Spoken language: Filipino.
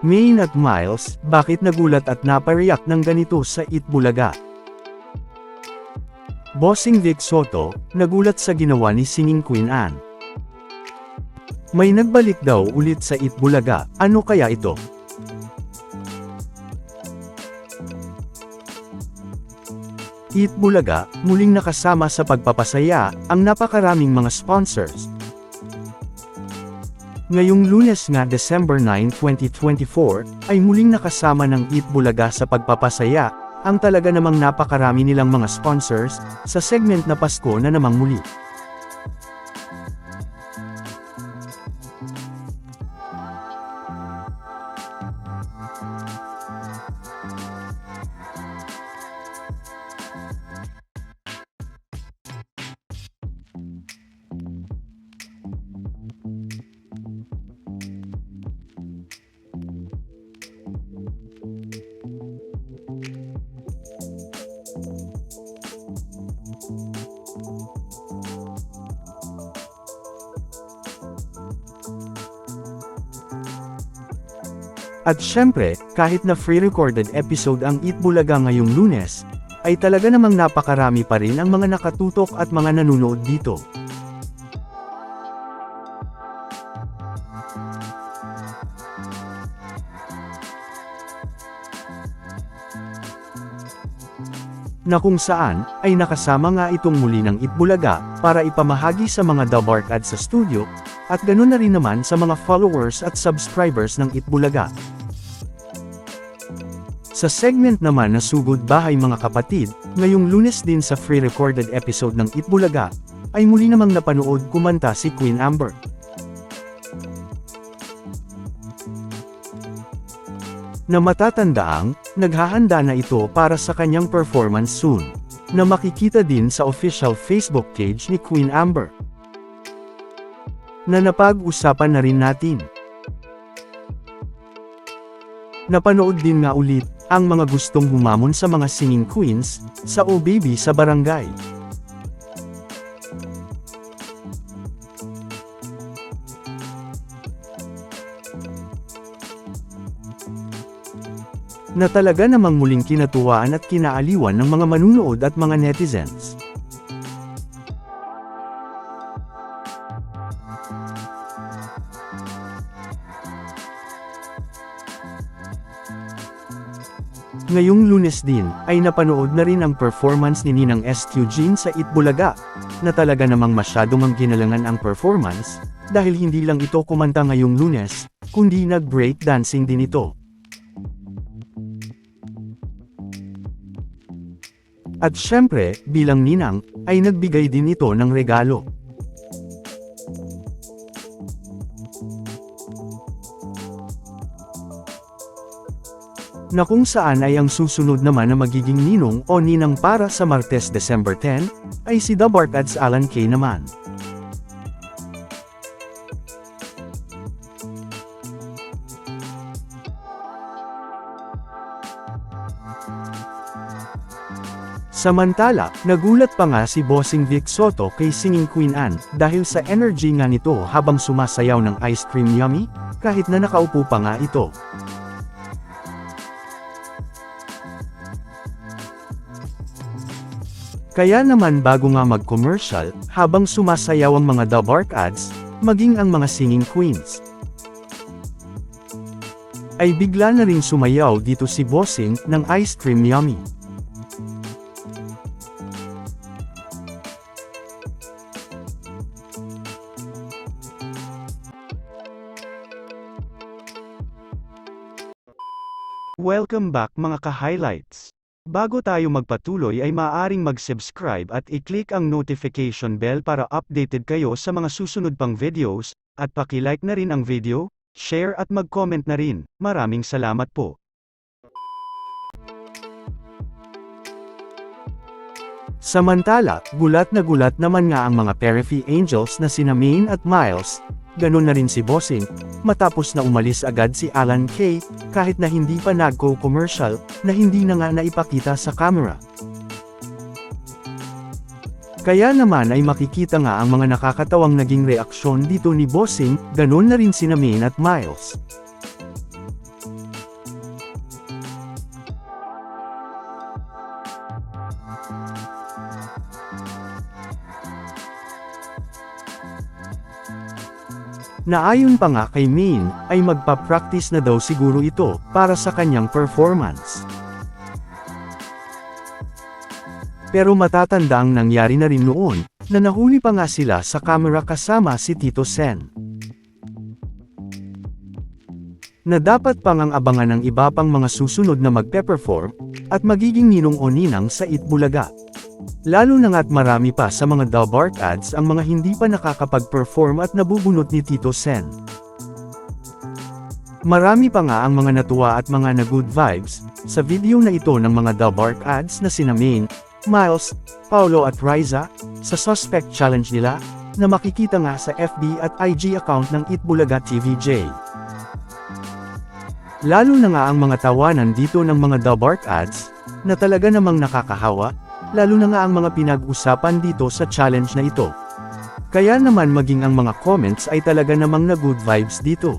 Maine at Miles, bakit nagulat at napareact ng ganito sa Itbulaga? Bossing Vic Soto, nagulat sa ginawa ni Singing Queen Anne. May nagbalik daw ulit sa Itbulaga, ano kaya ito? Itbulaga, muling nakasama sa pagpapasaya, ang napakaraming mga sponsors. Ngayong lunes nga December 9, 2024, ay muling nakasama ng Itbulaga sa pagpapasaya, ang talaga namang napakarami nilang mga sponsors, sa segment na Pasko na namang muli. At syempre, kahit na free-recorded episode ang Itbulaga ngayong lunes, ay talaga namang napakarami pa rin ang mga nakatutok at mga nanonood dito. na kung saan, ay nakasama nga itong muli ng Itbulaga, para ipamahagi sa mga Dabark ads sa studio, at ganun na rin naman sa mga followers at subscribers ng Itbulaga. Sa segment naman na Sugod Bahay Mga Kapatid, ngayong lunes din sa free-recorded episode ng Itbulaga, ay muli namang napanood kumanta si Queen Amber. Na matatandaang, naghahanda na ito para sa kanyang performance soon, na makikita din sa official Facebook page ni Queen Amber. Na napag-usapan na rin natin. Napanood din nga ulit, ang mga gustong humamon sa mga singing queens, sa O Baby sa barangay. Na talaga namang muling kinatuwaan at kinaaliwan ng mga manunood at mga netizens. Ngayong lunes din, ay napanood na rin ang performance ni Ninang SQ Jean sa Itbulaga, na talaga namang masyadong ang ginalangan ang performance, dahil hindi lang ito kumanta ngayong lunes, kundi nag-break dancing din ito. At syempre, bilang ninang, ay nagbigay din ito ng regalo. Na kung saan ay ang susunod naman na magiging ninong o ninang para sa Martes December 10, ay si The Barkads Alan K. naman. Samantala, nagulat pa nga si Bossing Vic Soto kay Singing Queen Anne, dahil sa energy nga nito habang sumasayaw ng ice cream yummy, kahit na nakaupo pa nga ito. Kaya naman bago nga mag-commercial, habang sumasayaw ang mga The ads, maging ang mga singing queens. Ay bigla na rin sumayaw dito si Bossing ng Ice Cream Yummy. Welcome back mga ka-highlights. Bago tayo magpatuloy ay maaaring mag-subscribe at i-click ang notification bell para updated kayo sa mga susunod pang videos, at paki-like na rin ang video, share at mag-comment na rin. Maraming salamat po. Samantala, gulat na gulat naman nga ang mga Periphery Angels na sina Maine at Miles, ganun na rin si Bossing, matapos na umalis agad si Alan Kay, kahit na hindi pa nagko-commercial, na hindi na nga naipakita sa camera. Kaya naman ay makikita nga ang mga nakakatawang naging reaksyon dito ni Bossing, ganun na rin sina Maine at Miles. Naayon pa nga kay Min, ay magpa-practice na daw siguro ito, para sa kanyang performance. Pero matatanda ang nangyari na rin noon, na nahuli pa nga sila sa camera kasama si Tito Sen. Na dapat pang ang abangan ng iba pang mga susunod na magpe-perform, at magiging ninong o ninang sa Itbulaga. Lalo na nga't marami pa sa mga Dalbark ads ang mga hindi pa nakakapag-perform at nabubunot ni Tito Sen. Marami pa nga ang mga natuwa at mga na good vibes, sa video na ito ng mga Dalbark ads na sina Main, Miles, Paulo at Riza, sa Suspect Challenge nila, na makikita nga sa FB at IG account ng Itbulaga TVJ. Lalo na nga ang mga tawanan dito ng mga Dalbark ads, na talaga namang nakakahawa, lalo na nga ang mga pinag-usapan dito sa challenge na ito. Kaya naman maging ang mga comments ay talaga namang na good vibes dito.